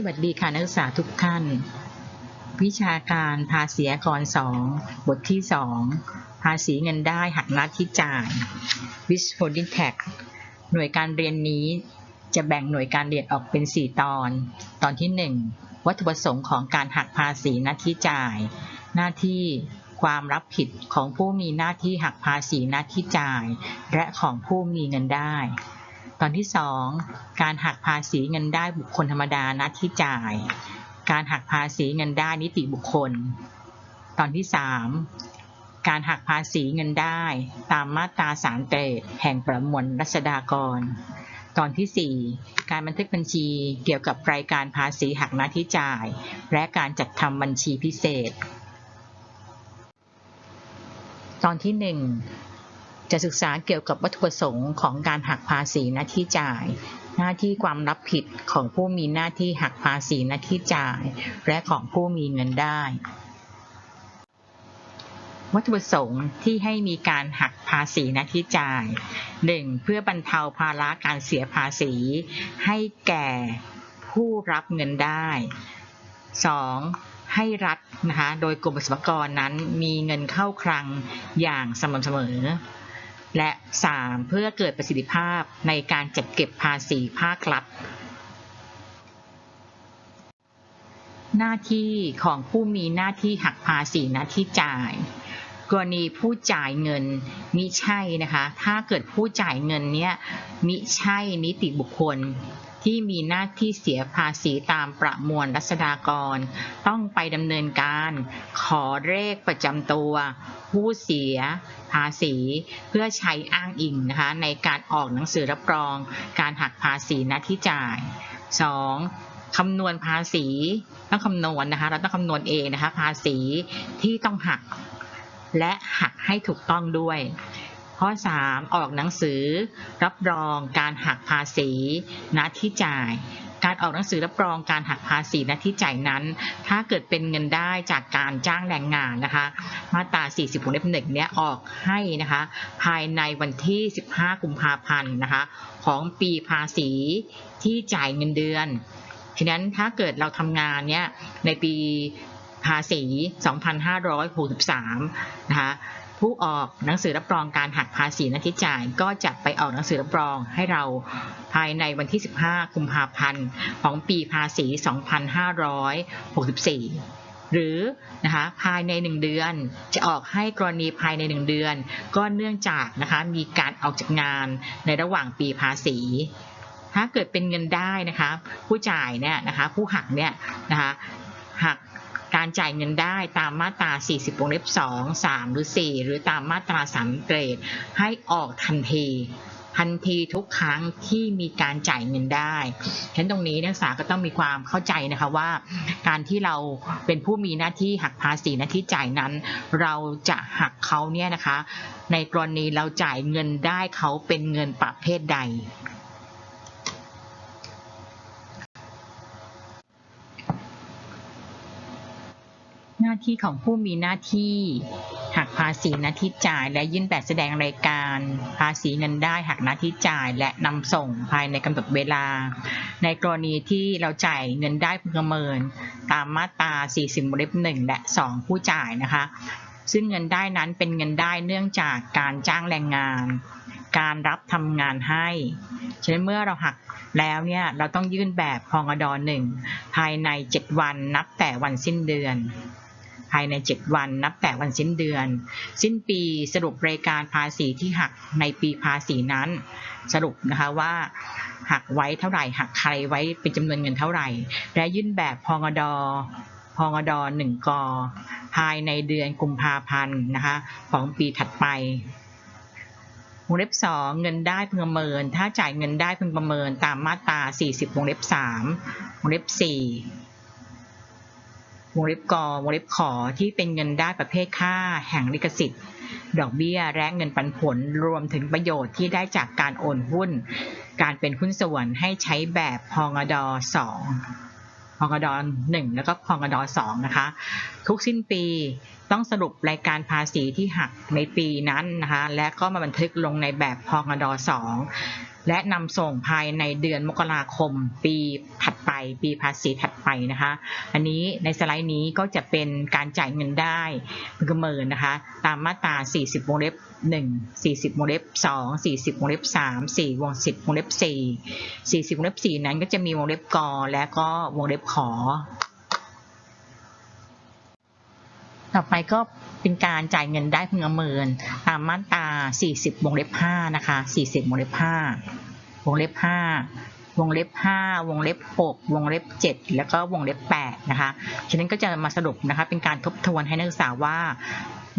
สวัสดีค่ะนักศึกษาทุกท่าน วิชาการภาษีกรสองบทที่สองภาษีเงินได้หักหน้าที่จ่าย withholding tax หน่วยการเรียนนี้จะแบ่งหน่วยการเรียนออกเป็น 4 ตอน ตอนที่ 1 วัตถุประสงค์ของการหักภาษีหน้าที่จ่าย หน้าที่ความรับผิดของผู้มีหน้าที่หักภาษีหน้าที่จ่าย และของผู้มีเงินได้ ตอนที่ 2 การหักภาษีเงินได้บุคคลธรรมดาน้าที่จ่าย การหักภาษีเงินได้นิติบุคคล ตอนที่ 3 การหักภาษีเงินได้ตามมาตราสามเตแห่งประมวลรัษฎากร ตอนที่ 4 การบันทึกบัญชีเกี่ยวกับรายการภาษีหักหน้าที่จ่าย และการจัดทำบัญชีพิเศษ ตอนที่ 1 จะศึกษาเกี่ยวกับวัตถุประสงค์ของการหักภาษีหน้าที่จ่าย หน้าที่ความรับผิดของผู้มีหน้าที่หักภาษีหน้าที่จ่าย และของผู้มีเงินได้ วัตถุประสงค์ที่ให้มีการหักภาษีหน้าที่จ่าย 1. เพื่อบรรเทาภาระการเสียภาษี ให้แก่ผู้รับเงินได้ 2. ให้รัฐนะคะ โดยกรมสรรพากรนั้นมีเงินเข้าคลังอย่างสม่ำเสมอ และ 3. เพื่อเกิดประสิทธิภาพในการจัดเก็บภาษีภาครัฐ หน้าที่ของผู้มีหน้าที่หักภาษีหน้าที่จ่าย กรณีผู้จ่ายเงินมิใช่นะคะ ถ้าเกิดผู้จ่ายเงินเนี้ยมิใช่นิติบุคคลที่มีหน้าที่เสียภาษีตามประมวลรัษฎากร ต้องไปดำเนินการ ขอเลขประจำตัว ผู้เสีย ภาษี เพื่อใช้อ้างอิงนะคะในการออกหนังสือรับรอง การหักภาษีหน้าที่จ่าย 2. คำนวณภาษีต้องคำนวณนะคะเราต้องคำนวณเองนะคะภาษีที่ต้องหัก และหักให้ถูกต้องด้วยข้อ 3 ออกหนังสือ รับรองการหักภาษีณที่จ่าย การออกหนังสือรับรองการหักภาษีณที่จ่ายนั้น ถ้าเกิดเป็นเงินได้จากการจ้างแรงงานนะคะ มาตรา 40วงเล็บหนึ่งเนี้ยออกให้นะคะ ภายในวันที่ 15 กุมภาพันธ์นะคะ ของปีภาษีที่จ่ายเงินเดือนฉะนั้นถ้าเกิดเราทำงานเนี้ยในปีภาษี 2563 นะคะ ผู้ออกหนังสือรับรองการหักภาษีน้าที่จ่ายก็จะไปออกหนังสือรับรองให้เราภายในวันที่ 15 กุมภาพันธ์ ของปีภาษี 2564 หรือนะคะภายใน 1 เดือนจะออกให้กรณีภายใน 1 เดือน ก็เนื่องจากนะคะมีการออกจากงานในระหว่างปีภาษีถ้าเกิดเป็นเงินได้นะคะ ผู้จ่ายเนี่ยนะคะ ผู้หักเนี่ยนะคะหัก การจ่ายเงินได้ตามมาตรา 40วงเล็บ 2 3 หรือ 4 หรือตามมาตรา 3 เกรด ให้ออกทันทีทันทีทุกครั้งที่มีการจ่ายเงินได้ฉะนั้นตรงนี้นักศึกษาก็ต้องมีความเข้าใจนะคะว่า การที่เราเป็นผู้มีหน้าที่หักภาษีหน้าที่จ่ายนั้น เราจะหักเขาเนี่ยนะคะ ในกรณีเราจ่ายเงินได้เขาเป็นเงินประเภทใด หน้า ที่ของผู้มีหน้าที่หักภาษีหน้าที่จ่าย และยื่นแบบแสดงรายการ ภาษีเงินได้หักหน้าที่จ่าย และนำส่งภายในกำหนดเวลา ในกรณีที่เราจ่ายเงินได้พึงประเมิน ตามมาตรา 40วงเล็บ1และ 2 ผู้จ่ายนะคะ ซึ่งเงินได้นั้นเป็นเงินได้เนื่องจากการจ้างแรงงาน การรับทำงานให้ ฉะนั้นเมื่อเราหักแล้วเนี่ยเราต้องยื่นแบบพองอดหนึ่งภายใน 7 วันนับแต่วันสิ้นเดือน ภายใน 7 วันนับแต่วันสิ้นเดือน สิ้นปีสรุปรายการภาษีที่หักในปีภาษีนั้น สรุปนะคะว่าหักไว้เท่าไหร่หักใครไว้เป็นจำนวนเงินเท่าไหร่ และยื่นแบบพองอดพองอดหนึ่งกภายในเดือนกุมภาพันธ์นะคะของปีถัดไปวงเล็บสองเงินได้พึงประเมิน ถ้าจ่ายเงินได้พึงประเมินตามมาตรา 40วงเล็บ3วงเล็บ4 วงเล็บกวงเล็บขอที่เป็นเงินได้ประเภทค่าแห่งลิขสิทธิ์ดอกเบี้ยและเงินปันผลรวมถึงประโยชน์ที่ได้จากการโอนหุ้น การเป็นหุ้นส่วนให้ใช้แบบพองด2พองดหนึ่งแล้วก็พองดสองนะคะ ทุกสิ้นปีต้องสรุปรายการภาษีที่หักในปีนั้นนะคะ และก็มาบันทึกลงในแบบพองดสอง และนำส่งภายในเดือนมกราคมปีถัดไป ปีภาษีถัดไปนะคะ อันนี้ในสไลด์นี้ก็จะเป็นการจ่ายเงินได้ประเมินนะคะ ตามมาตรา 40 วงเล็บ 1 40 วงเล็บ 2 40 วงเล็บ 3 4 วง 10 วงเล็บ 4 40 วงเล็บ 4 นั้นก็จะมีวงเล็บกอและก็วงเล็บขอ ต่อไปก็เป็นการจ่ายเงินได้พึงประเมินตามมาตรา 40 วงเล็บ 5 นะคะ 40 วงเล็บ 5 วงเล็บ 5 วงเล็บ 5 วงเล็บ 6 วงเล็บ 7 แล้วก็วงเล็บ 8 นะคะ ฉะนั้นก็จะมาสรุปนะคะ เป็นการทบทวนให้นักศึกษาว่า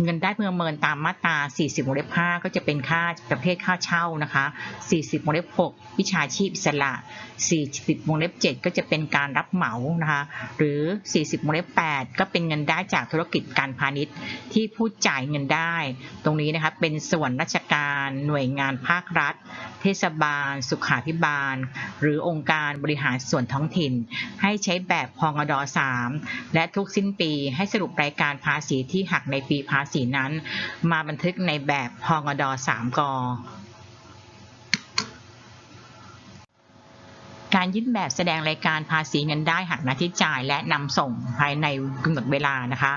เงินได้พึงประเมินตามมาตรา 40วงเล็บ5ก็จะเป็นค่าประเภทค่าเช่านะคะ 40วงเล็บ6วิชาชีพอิสระ 40วงเล็บ7ก็จะเป็นการรับเหมานะคะ หรือ 40วงเล็บ8ก็เป็นเงินได้จากธุรกิจการพาณิชย์ ที่ผู้จ่ายเงินได้ ตรงนี้นะคะเป็นส่วนราชการหน่วยงานภาครัฐ เทศบาล สุขาภิบาล หรือองค์การบริหารส่วนท้องถิ่น ให้ใช้แบบพงด3และทุกสิ้นปีให้สรุปรายการภาษีที่หักในปีภาษีนั้น มาบันทึกในแบบพงด3กการยื่นแบบแสดงรายการภาษีเงินได้หักหน้าที่จ่ายและนำส่งภายในกำหนดเวลานะคะ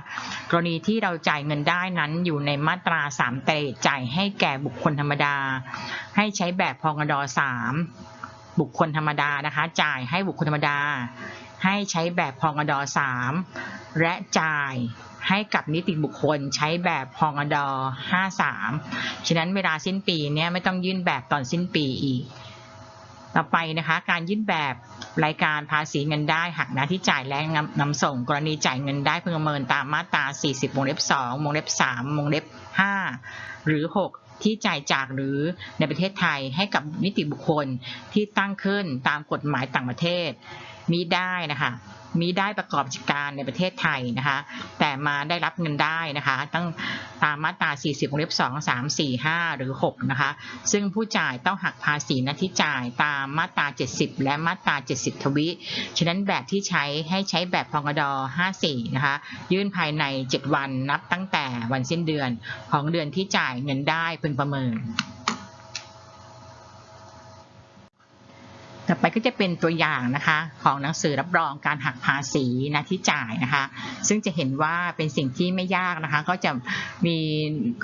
กรณีที่เราจ่ายเงินได้นั้นอยู่ในมาตรา3เตรจ่ายให้แก่บุคคลธรรมดา ให้ใช้แบบพงด3บุคคลธรรมดานะคะ จ่ายให้บุคคลธรรมดา ให้ใช้แบบพงด3และจ่าย ให้กับนิติบุคคลใช้แบบพองด53 ฉะนั้นเวลาสิ้นปีเนี่ยไม่ต้องยื่นแบบตอนสิ้นปีอีก ต่อไปนะคะการยื่นแบบรายการภาษีเงินได้หักหน้าที่จ่ายและนำส่งกรณีจ่ายเงินได้พึงประเมินตามมาตรา 40วงเล็บ2วงเล็บ3วงเล็บ 5 หรือ 6ที่จ่ายจากหรือในประเทศไทยให้กับนิติบุคคลที่ตั้งขึ้นตามกฎหมายต่างประเทศมีได้นะคะ มีได้ประกอบกิจการในประเทศไทยนะคะ แต่มาได้รับเงินได้นะคะ ตั้งตามมาตรา 40วงเล็บ 2 3 4 5 หรือ 6 นะคะ ซึ่งผู้จ่ายต้องหักภาษีนาที่จ่ายตามมาตรา 70 และมาตรา 70 ทวิ ฉะนั้นแบบที่ใช้ให้ใช้แบบพงด54 นะคะ ยื่นภายใน 7 วันนับตั้งแต่วันสิ้นเดือนของเดือนที่จ่ายเงินได้พึงประเมิน ต่อไปก็จะเป็นตัวอย่างนะคะของหนังสือรับรองการหักภาษีนะที่จ่ายนะคะ ซึ่งจะเห็นว่าเป็นสิ่งที่ไม่ยากนะคะ ก็จะมี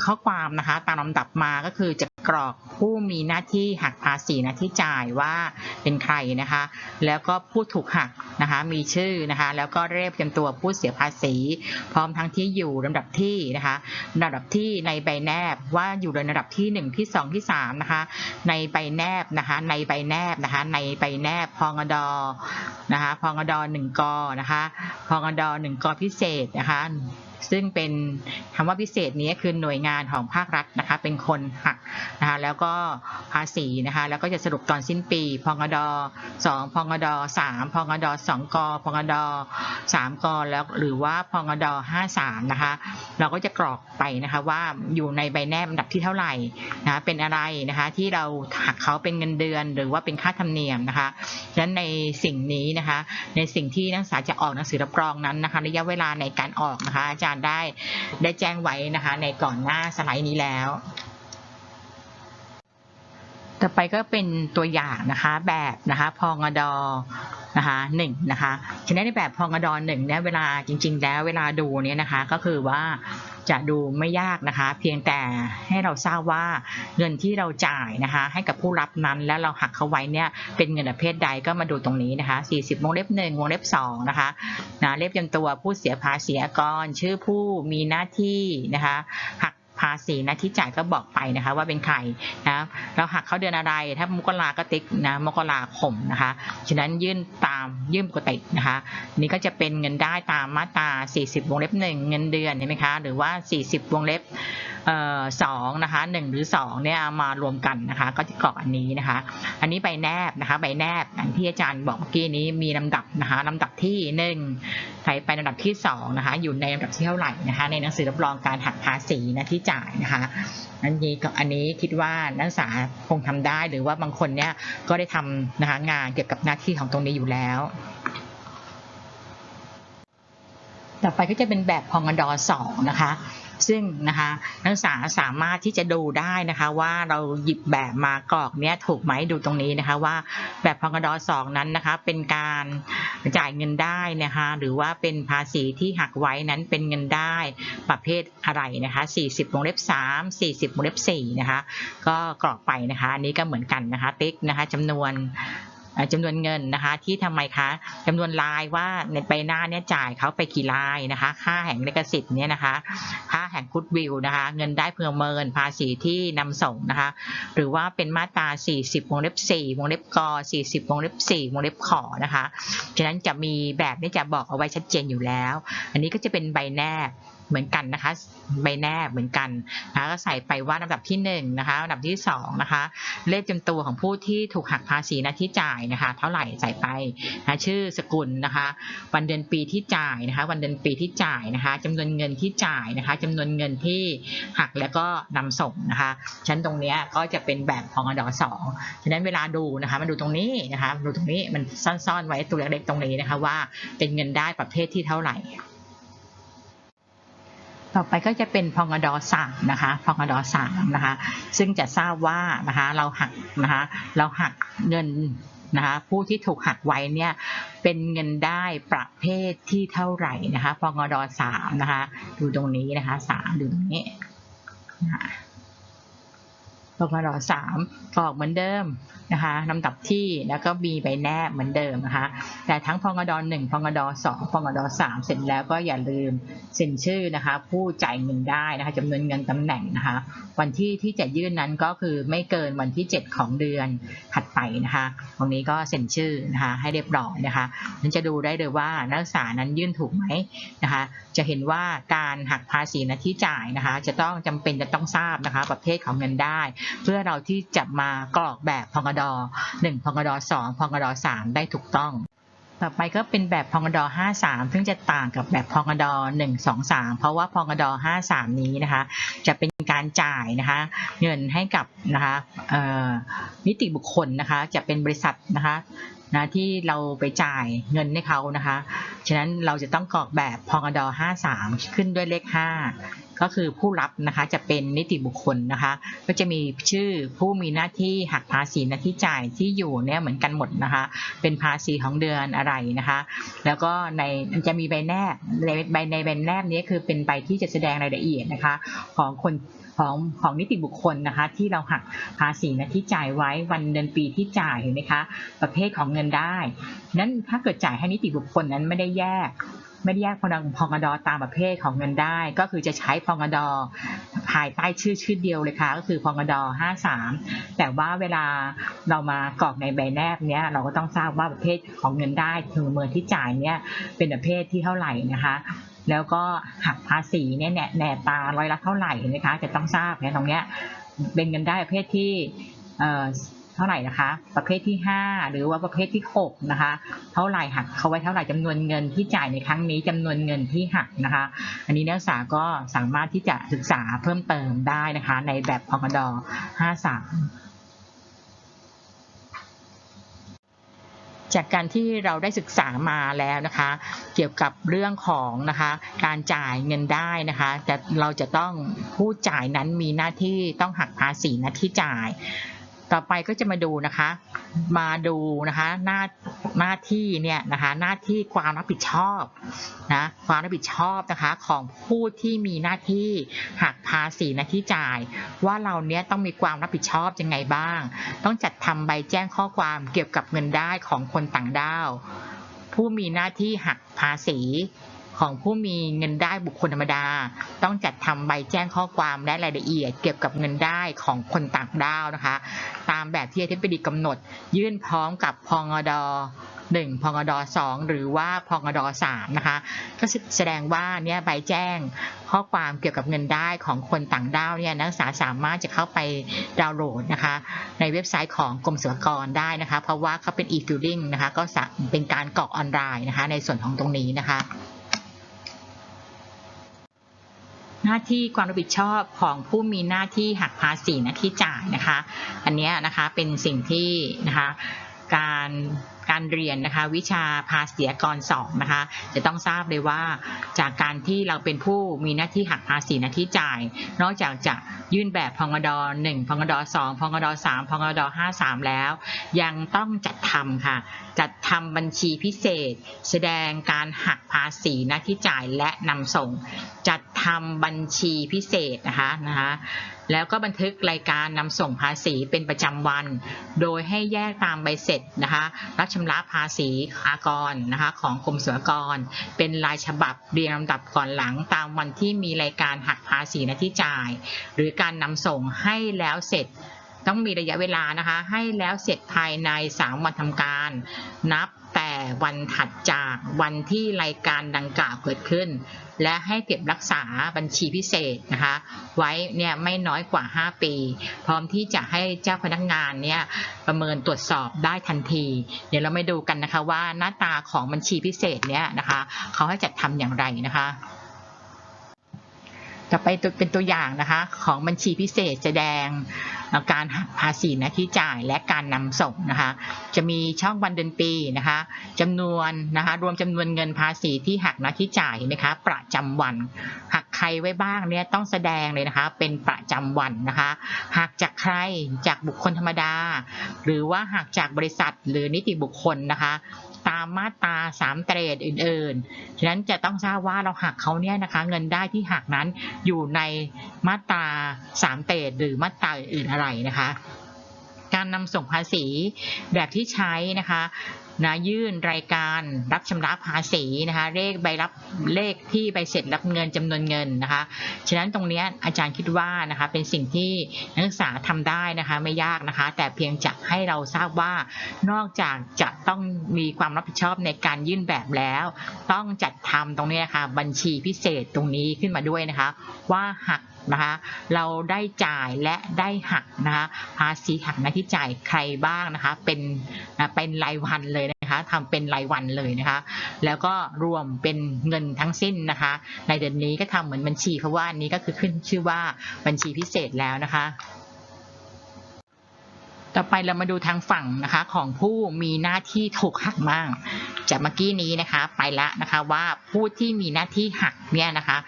ข้อความนะคะตามลำดับมาก็คือจะกรอกผู้มีหน้าที่หักภาษีน้าที่จ่ายว่าเป็นใครนะคะ แล้วก็ผู้ถูกหักนะคะมีชื่อนะคะ แล้วก็เลขประจำตัวผู้เสียภาษี พร้อมทั้งที่อยู่ลำดับที่นะคะลำดับที่ในใบแนบว่าอยู่ในระดับที่ 1 ที่ 2 ที่3นะคะในใบแนบนะคะในใบแนบนะคะในไปแนบพองดอนะคะพองดอหนึ่งกอนะคะพองดอหนึ่งกอพิเศษนะคะ ซึ่งเป็นคำว่าพิเศษนี้คือหน่วยงานของภาครัฐนะคะเป็นคนหักนะคะแล้วก็ภาษีนะคะแล้วก็จะสรุปตอนสิ้นปีพงดสองพงดสามพงดสองกพงดสามกแล้วหรือว่าพงดห้าสามนะคะเราก็จะกรอกไปนะคะว่าอยู่ในใบแนบอันดับที่เท่าไหร่นะเป็นอะไรนะคะที่เราหักเขาเป็นเงินเดือน หรือว่าเป็นค่าธรรมเนียมนะคะฉะนั้นในสิ่งนี้นะคะในสิ่งที่นักศึกษาจะออกหนังสือรับรองนั้นนะคะระยะเวลาในการออกนะคะอาจารย์ได้ ได้แจ้งไว้นะคะ ในก่อนหน้าสไลด์นี้แล้ว ต่อไปก็เป็นตัวอย่างนะคะแบบนะคะพองดนะคะหนึ่งนะคะฉะนั้นในแบบพองดอหนึ่งเนี่ยเวลาจริง ๆ แล้วเวลาดูเนี่ยนะคะ ก็คือว่า จะดูไม่ยากนะคะ เพียงแต่ให้เราทราบว่าเงินที่เราจ่ายนะคะ ให้กับผู้รับนั้นแล้วเราหักเขาไว้เนี่ยเป็นเงินประเภทใดก็มาดูตรงนี้นะคะ 40วงเล็บ1วงเล็บ2นะคะนะเล็บจำตัวผู้เสียภาษีอากรชื่อผู้มีหน้าที่นะคะหัก ภาษีนะที่จ่ายก็บอกไปนะคะว่าเป็นใครนะเราหักเขาเดือนอะไร ถ้ามกราก็ติ๊กนะมกราคมนะคะฉะนั้นยื่นตามยื่นปกตินะคะ นี่ก็จะเป็นเงินได้ตามมาตรา 40 วงเล็บ1เงินเดือนเห็นไหมคะหรือว่า 40 วงเล็บ สองนะคะหนึ่งหรือสองเนี่ยมารวมกันนะคะ ก็จะกรอกอันนี้นะคะ อันนี้ใบแนบนะคะใบแนบอย่างที่อาจารย์บอกเมื่อกี้นี้มีลำดับนะคะลำดับที่หนึ่งใครไปลำดับที่สองนะคะ อยู่ในลำดับที่เท่าไหร่นะคะ ในหนังสือรับรองการหักภาษีนะที่จ่ายนะคะอันนี้ก็อันนี้คิดว่านักศึกษาคงทำได้หรือว่าบางคนเนี่ยก็ได้ทำนะคะงานเกี่ยวกับหน้าที่ของตรงนี้อยู่แล้วต่อไปก็จะเป็นแบบพองดอสองนะคะ ซึ่งนะคะนักศึกษาสามารถที่จะดูได้นะคะว่าเราหยิบแบบมากรอกเนี้ยถูกไหมดูตรงนี้นะคะว่าแบบพองดอสองนั้นนะคะเป็นการจ่ายเงินได้นะคะหรือว่าเป็นภาษีที่หักไว้นั้นเป็นเงินได้ประเภทอะไรนะคะ40วงเล็บ3 40วงเล็บ4นะคะก็กรอกไปนะคะอันนี้ก็เหมือนกันนะคะติ๊กนะคะจำนวน จำนวนเงินนะคะ ที่ทำไมคะจำนวนลายว่าในใบหน้าเนี่ยจ่ายเขาไปกี่ลายนะคะ ค่าแห่งลิขสิทธิ์เนี่ยนะคะ ค่าแห่งคุดวิวนะคะ เงินได้เพื่อเมินภาษีที่นำส่งนะคะ หรือว่าเป็นมาตรา 40 วงเล็บ 4 วงเล็บก40 วงเล็บ 4 วงเล็บขอนะคะ ฉะนั้นจะมีแบบนี้จะบอกเอาไว้ชัดเจนอยู่แล้ว อันนี้ก็จะเป็นใบแนบ เหมือนกันนะคะใบแนบเหมือนกันนะคะก็ใส่ไปว่าลำดับที่หนึ่งนะคะลำดับที่สองนะคะเลขจำตัวของผู้ที่ถูกหักภาษีน้าที่จ่ายนะคะเท่าไหร่ใส่ไปนะชื่อสกุลนะคะ วันเดือนปีที่จ่ายนะคะ วันเดือนปีที่จ่ายนะคะจำนวนเงินที่จ่ายนะคะจำนวนเงินที่หักแล้วก็นำส่งนะคะฉะนันตรงนี้ก็จะเป็นแบบของอดสองฉะนั้นเวลาดูนะคะมาดูตรงนี้นะคะดูตรงนี้มันซ่อนๆไว้ตัวเล็กๆตรงนี้นะคะว่าเป็นเงินได้ประเภทที่เท่าไหร่ ต่อไปก็จะเป็นพงอดสามนะคะพงอดสามนะคะ ซึ่งจะทราบว่านะคะเราหักนะคะเราหักเงินนะคะผู้ที่ถูกหักไว้เนี่ยเป็นเงินได้ประเภทที่เท่าไหร่นะคะพงอดสามนะคะ ดูตรงนี้นะคะสามดูตรงนี้นะคะ พงดสามกรอกเหมือนเดิมนะคะลำดับที่แล้วก็มีใบแนบเหมือนเดิมนะคะ แต่ทั้งพงดหนึ่งพงดสองพงดสามเสร็จแล้วก็อย่าลืมเซ็นชื่อนะคะ ผู้จ่ายเงินได้นะคะจำนวนเงินตำแหน่งนะคะ วันที่ที่จะยื่นนั้นก็คือไม่เกินวันที่ 7 ของเดือนถัดไปนะคะตรงนี้ก็เซ็นชื่อนะคะให้เรียบร้อยนะคะมันจะดูได้เลยว่านักศึกษานั้นยื่นถูกไหมนะคะ จะเห็นว่าการหักภาษีน้าที่จ่ายนะคะ จะต้องจำเป็นจะต้องทราบนะคะ ประเภทของเงินได้เพื่อเราที่จะมากรอกแบบพองดอ1พองดอ2พองดอ3ได้ถูกต้อง ต่อไปก็เป็นแบบพองดอ53 ซึ่งจะต่างกับแบบพองดอ1 2 3 เพราะว่าพองดอ53 นี้นะคะ จะเป็นการจ่ายนะคะเงินให้กับนะคะนิติบุคคลนะคะจะเป็นบริษัทนะคะนะที่เราไปจ่ายเงินให้เขานะคะ ฉะนั้นเราจะต้องกรอกแบบพองดอ53 ขึ้นด้วยเลข 5 ก็คือผู้รับนะคะจะเป็นนิติบุคคลนะคะ ก็จะมีชื่อผู้มีหน้าที่หักภาษีหน้าที่จ่ายที่อยู่เนี่ยเหมือนกันหมดนะคะ เป็นภาษีของเดือนอะไรนะคะ แล้วก็ในจะมีใบแนบในใบในใบแนบนี้คือเป็นใบที่จะแสดงรายละเอียดนะคะ ของคนของของนิติบุคคลนะคะ ที่เราหักภาษีน้าที่จ่ายไว้วันเดือนปีที่จ่ายเห็นไหมคะ ประเภทของเงินได้ นั้นถ้าเกิดจ่ายให้นิติบุคคลนั้นไม่ได้แยก ไม่ได้แยกพนังพองดตามประเภทของเงินได้ ก็คือจะใช้พองดภายใต้ชื่อชื่อเดียวเลยค่ะ ก็คือพองด53 แต่ว่าเวลาเรามากรอกในใบแนบเนี้ยเราก็ต้องทราบว่าประเภทของเงินได้ถึงเมื่อที่จ่ายเนี้ยเป็นประเภทที่เท่าไหร่นะคะแล้วก็หักภาษีเนี่ยแน่แนตาร้อยละเท่าไหร่เห็นไหมคะจะต้องทราบเนี่ยตรงเนี้ยเป็นเงินได้ประเภทที่ เท่าไหร่นะคะ ประเภทที่ 5 หรือว่าประเภทที่6นะคะเท่าไหร่หักเขาไว้เท่าไหร่จำนวนเงินที่จ่ายในครั้งนี้จำนวนเงินที่หักนะคะ อันนี้นักศึกษาก็สามารถที่จะศึกษาเพิ่มเติมได้นะคะ ในแบบพกด53จากการที่เราได้ศึกษามาแล้วนะคะ เกี่ยวกับเรื่องของนะคะการจ่ายเงินได้นะคะแต่เราจะต้องผู้จ่ายนั้นมีหน้าที่ต้องหักภาษีหน้าที่จ่าย ต่อไปก็จะมาดูนะคะ มาดูนะคะหน้าหน้าที่เนี่ยนะคะหน้าที่ความรับผิดชอบนะความรับผิดชอบนะคะของผู้ที่มีหน้าที่หักภาษีหน้าที่จ่าย ว่าเราเนี้ยต้องมีความรับผิดชอบยังไงบ้าง ต้องจัดทำใบแจ้งข้อความเกี่ยวกับเงินได้ของคนต่างด้าว ผู้มีหน้าที่หักภาษี ของผู้มีเงินได้บุคคลธรรมดา ต้องจัดทำใบแจ้งข้อความและรายละเอียด เกี่ยวกับเงินได้ของคนต่างด้าวนะคะ ตามแบบที่อธิบดีกำหนด ยื่นพร้อมกับพงดหนึ่งพงดสองหรือว่าพงดสามนะคะ ก็แสดงว่าเนี่ยใบแจ้งข้อความเกี่ยวกับเงินได้ของคนต่างด้าวเนี่ยนักศึกษาสามารถจะเข้าไปดาวน์โหลดนะคะ ในเว็บไซต์ของกรมสรรพากรได้นะคะ เพราะว่าเขาเป็น e-filing นะคะ ก็เป็นการกรอกออนไลน์นะคะ ในส่วนของตรงนี้นะคะ หน้าที่ความรับผิดชอบของผู้มีหน้าที่หักภาษีหน้าที่จ่ายนะคะ อันนี้นะคะเป็นสิ่งที่นะคะการ การเรียนนะคะ วิชาภาษีกรสองนะคะ จะต้องทราบเลยว่า จากการที่เราเป็นผู้มีหน้าที่หักภาษีหน้าที่จ่าย นอกจากจะยื่นแบบพงดหนึ่งพงดสองพงดสามพงดห้าสามแล้ว ยังต้องจัดทำค่ะ จัดทำบัญชีพิเศษ แสดงการหักภาษีหน้าที่จ่ายและนำส่ง จัดทำบัญชีพิเศษนะคะนะคะ แล้วก็บันทึกรายการนำส่งภาษีเป็นประจำวัน โดยให้แยกตามใบเสร็จนะคะรับชำระภาษีอากรนะคะของกรมศุลกากร เป็นรายฉบับเรียงลำดับก่อนหลังตามวันที่มีรายการหักภาษีนาที่จ่าย หรือการนำส่งให้แล้วเสร็จต้องมีระยะเวลานะคะ ให้แล้วเสร็จภายใน 3 วันทำการ นับแต่วันถัดจากวันที่รายการดังกล่าวเกิดขึ้น และให้เก็บรักษาบัญชีพิเศษนะคะไว้เนี่ยไม่น้อยกว่า 5 ปี พร้อมที่จะให้เจ้าพนักงานเนี่ยประเมินตรวจสอบได้ทันที เดี๋ยวเราไปดูกันนะคะว่าหน้าตาของบัญชีพิเศษเนี่ยนะคะเขาให้จัดทำอย่างไรนะคะ ต่อไปเป็นตัวอย่างนะคะของบัญชีพิเศษแสดงการหักภาษีหน้าที่จ่ายและการนำส่งนะคะจะมีช่องวันเดือนปีนะคะจำนวนนะคะรวมจำนวนเงินภาษีที่หักหน้าที่จ่ายนะคะประจำวันห ใครไว้บ้างเนี่ยต้องแสดงเลยนะคะ เป็นประจำวันนะคะหักจากใครจากบุคคลธรรมดา หรือว่าหักจากบริษัทหรือนิติบุคคลนะคะ ตามมาตราสามเตรดอื่นๆฉะนั้นจะต้องทราบว่าเราหักเขาเนี่ยนะคะ เงินได้ที่หักนั้นอยู่ในมาตราสามเตรดหรือมาตราอื่นๆอะไรนะคะ การนำส่งภาษีแบบที่ใช้นะคะนะยื่นรายการรับชำระภาษีนะคะเลขใบรับเลขที่ใบเสร็จรับเงินจำนวนเงินนะคะฉะนั้นตรงเนี้ยอาจารย์คิดว่านะคะเป็นสิ่งที่นักศึกษาทำได้นะคะไม่ยากนะคะ แต่เพียงจะให้เราทราบว่านอกจากจะต้องมีความรับผิดชอบในการยื่นแบบแล้ว ต้องจัดทำตรงนี้นะคะบัญชีพิเศษตรงนี้ขึ้นมาด้วยนะคะ ว่าหัก นะคะเราได้จ่ายและได้หักนะคะภาษีหักหน้าที่จ่ายใครบ้างนะคะเป็นนะเป็นรายวันเลยนะคะทำเป็นรายวันเลยนะคะแล้วก็รวมเป็นเงินทั้งสิ้นนะคะในเดือนนี้ก็ทำเหมือนบัญชีเพราะว่าอันนี้ก็คือขึ้นชื่อว่าบัญชีพิเศษแล้วนะคะต่อไปเรามาดูทางฝั่งนะคะของผู้มีหน้าที่ถูกหักบ้าง จากเมื่อกี้นี้นะคะไปละนะคะว่าผู้ที่มีหน้าที่หักเนี่ยนะคะ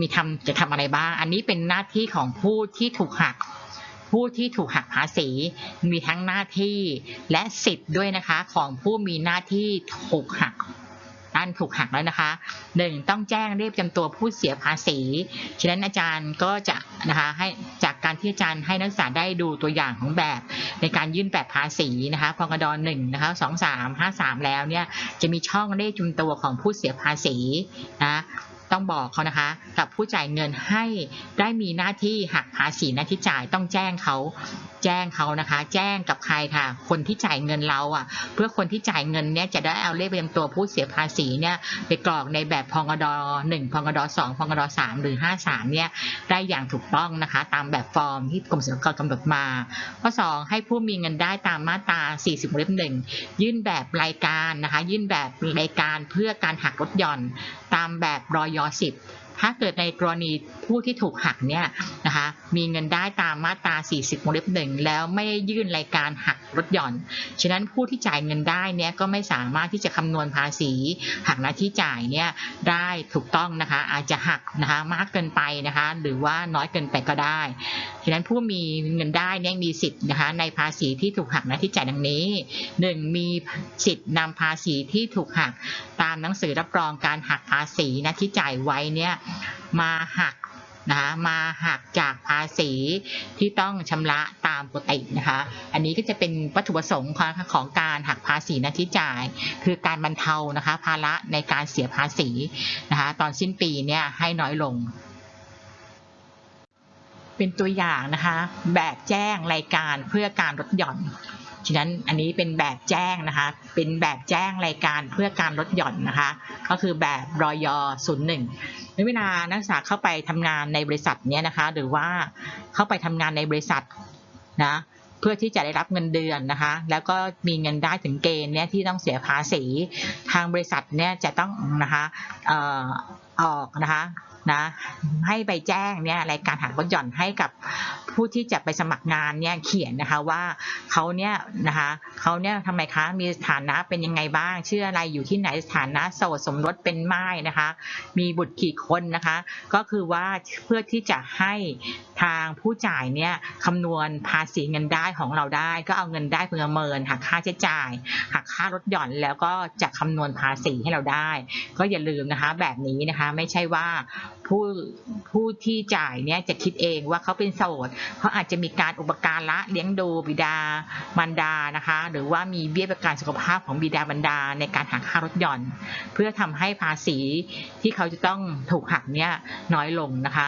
มีทำจะทำอะไรบ้าง อันนี้เป็นหน้าที่ของผู้ที่ถูกหัก ผู้ที่ถูกหักภาษี มีทั้งหน้าที่และสิทธิ์ด้วยนะคะ ของผู้มีหน้าที่ถูกหักอันถูกหักแล้วนะคะหนึ่งต้องแจ้งเรียบจำตัวผู้เสียภาษี ฉะนั้นอาจารย์ก็จะนะคะให้จากการที่อาจารย์ให้นักศึกษาได้ดูตัวอย่างของแบบ ในการยื่นแบบภาษีนะคะพกดหนึ่งนะคะสองสามห้าสามแล้วเนี่ยจะมีช่องเลขจำตัวของผู้เสียภาษีนะ ต้องบอกเขานะคะ กับผู้จ่ายเงินให้ได้มีหน้าที่หักภาษีหน้าที่จ่ายต้องแจ้งเขาแจ้งเขานะคะ แจ้งกับใครค่ะ คนที่จ่ายเงินเราอะ เพื่อคนที่จ่ายเงินเนี่ยจะได้เอาเลขประจำตัวผู้เสียภาษีเนี่ยไปกรอกในแบบพองดหนึ่งพองดสองพองดสามหรือห้าสามเนี่ยได้อย่างถูกต้องนะคะ ตามแบบฟอร์มที่กรมสรรพากรกำหนดมาข้อสองให้ผู้มีเงินได้ตามมาตรา40วงเล็บหนึ่งยื่นแบบรายการนะคะ ยื่นแบบรายการเพื่อการหักลดหย่อน ตามแบบรอยสิบถ้าเกิดในกรณีผู้ที่ถูกหักเนี่ยนะคะมีเงินได้ตามมาตรา 40วงเล็บหนึ่งแล้วไม่ได้ยื่นรายการหักลดหย่อน ฉะนั้นผู้ที่จ่ายเงินได้เนี่ยก็ไม่สามารถที่จะคำนวณภาษีหักหน้าที่จ่ายเนี่ยได้ถูกต้องนะคะอาจจะหักนะคะมากเกินไปนะคะหรือว่าน้อยเกินไปก็ได้ ฉะนั้นผู้มีเงินได้เนี่ยมีสิทธิ์นะคะในภาษีที่ถูกหักหน้าที่จ่ายดังนี้ 1. มีสิทธิ์นำภาษีที่ถูกหักตามหนังสือรับรองการหักภาษีหน้าที่จ่ายไว้เนี่ยมาหักนะคะมาหักจากภาษีที่ต้องชำระตามปกตินะคะ อันนี้ก็จะเป็นวัตถุประสงค์ของของการหักภาษีหน้าที่จ่าย คือการบรรเทานะคะภาระในการเสียภาษีนะคะตอนสิ้นปีเนี่ยให้น้อยลง เป็นตัวอย่างนะคะ แบบแจ้งรายการเพื่อการลดหย่อนฉะนั้นอันนี้เป็นแบบแจ้งนะคะ เป็นแบบแจ้งรายการเพื่อการลดหย่อนนะคะ ก็คือแบบรอยศูนย์หนึ่งเวลานักศึกษาเข้าไปทำงานในบริษัทเนี้ยนะคะ หรือว่าเข้าไปทำงานในบริษัทนะเพื่อที่จะได้รับเงินเดือนนะคะ แล้วก็มีเงินได้ถึงเกณฑ์เนี่ยที่ต้องเสียภาษีทางบริษัทเนี่ยจะต้องนะคะเออออกนะคะ นะให้ไปแจ้งเนี่ยรายการหักลดหย่อนให้กับ ผู้ที่จะไปสมัครงานเนี่ยเขียนนะคะว่าเขาเนี่ยนะคะเขาเนี่ยทำไมคะมีสถานะเป็นยังไงบ้างชื่ออะไรอยู่ที่ไหนสถานะโสดสมรสเป็นไม้นะคะ มีบุตรกี่คนนะคะ ก็คือว่าเพื่อที่จะให้ทางผู้จ่ายเนี่ยคำนวณภาษีเงินได้ของเราได้ ก็เอาเงินได้เพื่อเมินหักค่าใช้จ่ายหักค่ารถหย่อนแล้วก็จะคำนวณภาษีให้เราได้ ก็อย่าลืมนะคะแบบนี้นะคะไม่ใช่ว่าผู้ผู้ที่จ่ายเนี่ยจะคิดเองว่าเขาเป็นโสดเขาอาจจะมีการอุปการะเลี้ยงดูบิดามารดานะคะ หรือว่ามีเบี้ยประกันสุขภาพของบิดามารดาในการหักค่ารถยนต์ เพื่อทำให้ภาษีที่เขาจะต้องถูกหักเนี่ยน้อยลงนะคะ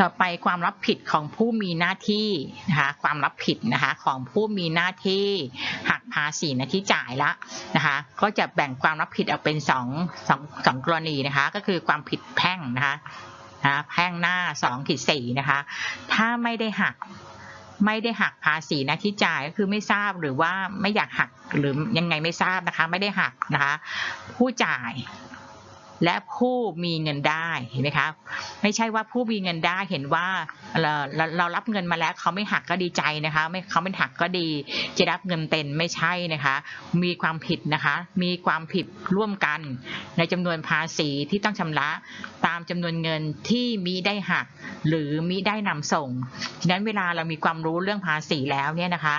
ต่อไปความรับผิดของผู้มีหน้าที่นะคะความรับผิดนะคะของผู้มีหน้าที่หักภาษีน้าที่จ่ายละนะคะก็จะแบ่งความรับผิดออกเป็นสองสองสองกรณีนะคะก็คือความผิดแพ่งนะคะนะแพ่งหน้าสองขีดสี่นะคะ ถ้าไม่ได้หักไม่ได้หักภาษีน้าที่จ่ายก็คือไม่ทราบหรือว่าไม่อยากหักหรือยังไงไม่ทราบนะคะ ไม่ได้หักนะคะ ผู้จ่าย และผู้มีเงินได้เห็นไหมคะไม่ใช่ว่าผู้มีเงินได้เห็นว่าเราเราเรารับเงินมาแล้วเขาไม่หักก็ดีใจนะคะไม่เขาไม่หักก็ดี จะรับเงินเต็มไม่ใช่นะคะ มีความผิดนะคะ มีความผิดร่วมกัน ในจำนวนภาษีที่ต้องชำระตามจำนวนเงินที่มิได้หัก หรือมิได้นำส่งฉะนั้นเวลาเรามีความรู้เรื่องภาษีแล้วเนี่ยนะคะ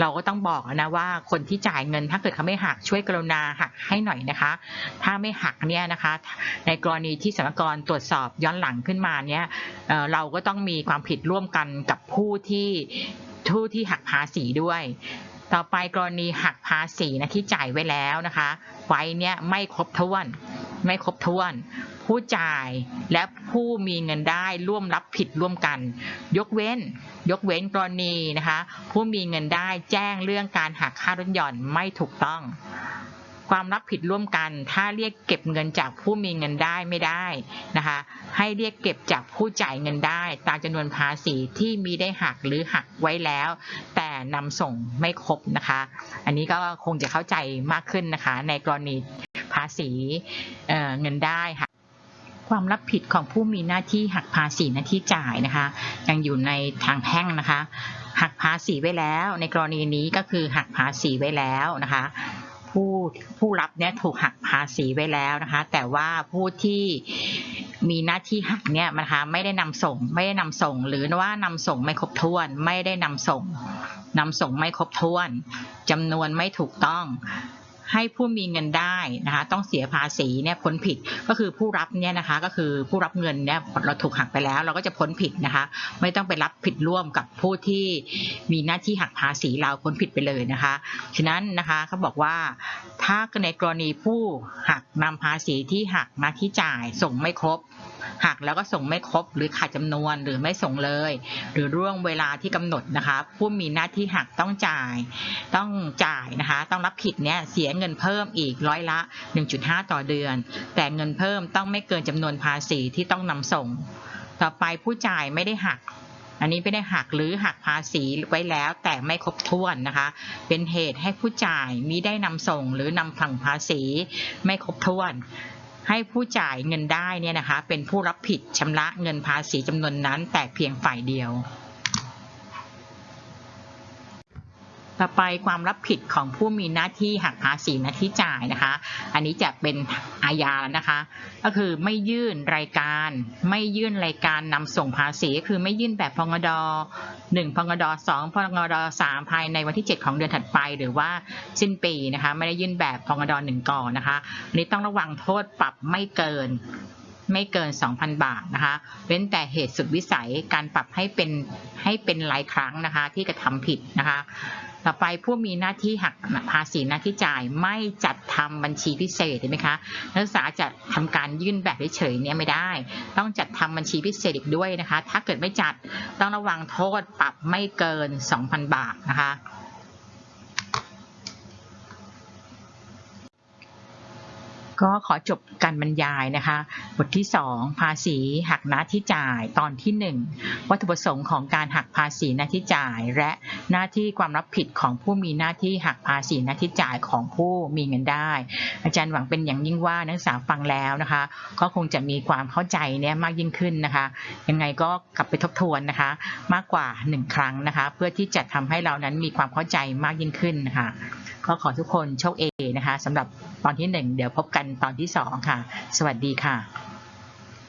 เราก็ต้องบอกนะว่าคนที่จ่ายเงินถ้าเกิดเขาไม่หักช่วยกรุณาหักให้หน่อยนะคะ ถ้าไม่หักเนี่ยนะคะในกรณีที่สรรพากรตรวจสอบย้อนหลังขึ้นมาเนี่ยเราก็ต้องมีความผิดร่วมกันกับผู้ที่ผู้ที่หักภาษีด้วย ต่อไปกรณีหักภาษีนะที่จ่ายไว้แล้วนะคะไว้เนี่ยไม่ครบถ้วน ไม่ครบถ้วนผู้จ่ายและผู้มีเงินได้ร่วมรับผิดร่วมกัน ยกเว้น ยกเว้นกรณีนะคะ ผู้มีเงินได้แจ้งเรื่องการหักค่ารถหย่อนไม่ถูกต้อง ความรับผิดร่วมกัน ถ้าเรียกเก็บเงินจากผู้มีเงินได้ไม่ได้นะคะ ให้เรียกเก็บจากผู้จ่ายเงินได้ ตามจำนวนภาษีที่มีได้หักหรือหักไว้แล้ว แต่นำส่งไม่ครบนะคะ อันนี้ก็คงจะเข้าใจมากขึ้นนะคะ ในกรณีภาษีเเงินได้ค่ะความรับผิดของผู้มีหน้าที่หักภาษีหน้าที่จ่ายนะคะ ยังอยู่ในทางแพ่งนะคะ หักภาษีไว้แล้ว ในกรณีนี้ก็คือหักภาษีไว้แล้วนะคะ ผู้ผู้รับเนี่ยถูกหักภาษีไว้แล้วนะคะ แต่ว่าผู้ที่มีหน้าที่หักเนี่ยนะคะไม่ได้นำส่งไม่ได้นำส่ง หรือว่านำส่งไม่ครบถ้วน ไม่ได้นำส่งนำส่งไม่ครบถ้วนจำนวนไม่ถูกต้อง ให้ผู้มีเงินได้นะคะต้องเสียภาษีเนี่ยพ้นผิดก็คือผู้รับเนี่ยนะคะก็คือผู้รับเงินเนี่ยเราถูกหักไปแล้ว เราก็จะพ้นผิดนะคะ ไม่ต้องไปรับผิดร่วมกับผู้ที่มีหน้าที่หักภาษีเราพ้นผิดไปเลยนะคะฉะนั้นนะคะเขาบอกว่าถ้าในกรณีผู้หักนำภาษีที่หักมาที่จ่ายส่งไม่ครบ หักแล้วก็ส่งไม่ครบหรือขาดจำนวนหรือไม่ส่งเลย หรือร่วงเวลาที่กำหนดนะคะ ผู้มีหน้าที่หักต้องจ่าย ต้องจ่ายนะคะ ต้องรับผิดเนี่ยเสียเงินเพิ่มอีกร้อยละ 1.5 ต่อเดือน แต่เงินเพิ่มต้องไม่เกินจำนวนภาษีที่ต้องนำส่ง ต่อไปผู้จ่ายไม่ได้หักอันนี้ไม่ได้หักหรือหักภาษีไว้แล้วแต่ไม่ครบถ้วนนะคะ เป็นเหตุให้ผู้จ่ายมิได้นำส่งหรือนำผังภาษีไม่ครบถ้วน ให้ผู้จ่ายเงินได้เนี่ยนะคะเป็นผู้รับผิดชำระเงินภาษีจำนวนนั้นแต่เพียงฝ่ายเดียว ต่อไปความรับผิดของผู้มีหน้าที่หักภาษีหน้าที่จ่ายนะคะ อันนี้จะเป็นอาญาแล้วนะคะ ก็คือไม่ยื่นรายการ ไม่ยื่นรายการนำส่งภาษีก็คือไม่ยื่นแบบพงดหนึ่งพงดสองพงดสามภายในวันที่ 7 ของเดือนถัดไป หรือว่าสิ้นปีนะคะ ไม่ได้ยื่นแบบพงดหนึ่งก่อนนะคะอันนี้ต้องระวังโทษปรับไม่เกินไม่เกิน 2,000 บาทนะคะ เว้นแต่เหตุสุดวิสัยการปรับให้เป็นให้เป็นหลายครั้งนะคะ ที่กระทำผิดนะคะ ต่อไปผู้มีหน้าที่หักภาษีหน้าที่จ่ายไม่จัดทำบัญชีพิเศษใช่ไหมคะนักศึกษาจะทำการยื่นแบบเฉยๆเนี่ยไม่ได้ ต้องจัดทำบัญชีพิเศษอีกด้วยนะคะ ถ้าเกิดไม่จัดต้องระวังโทษปรับไม่เกิน 2,000 บาทนะคะ ก็ขอจบการบรรยายนะคะ บทที่ 2 ภาษีหักหน้าที่จ่ายตอนที่ 1 วัตถุประสงค์ของการหักภาษีหน้าที่จ่าย และหน้าที่ความรับผิดของผู้มีหน้าที่หักภาษีหน้าที่จ่ายของผู้มีเงินได้ อาจารย์หวังเป็นอย่างยิ่งว่านักศึกษาฟังแล้วนะคะ ก็คงจะมีความเข้าใจเนี่ยมากยิ่งขึ้นนะคะ ยังไงก็กลับไปทบทวนนะคะ มากกว่า 1 ครั้งนะคะ เพื่อที่จะทำให้เรานั้นมีความเข้าใจมากยิ่งขึ้นนะคะ ก็ขอทุกคนโชคเอนะคะสำหรับตอนที่ 1 เดี๋ยวพบกันตอนที่ 2 ค่ะ สวัสดีค่ะ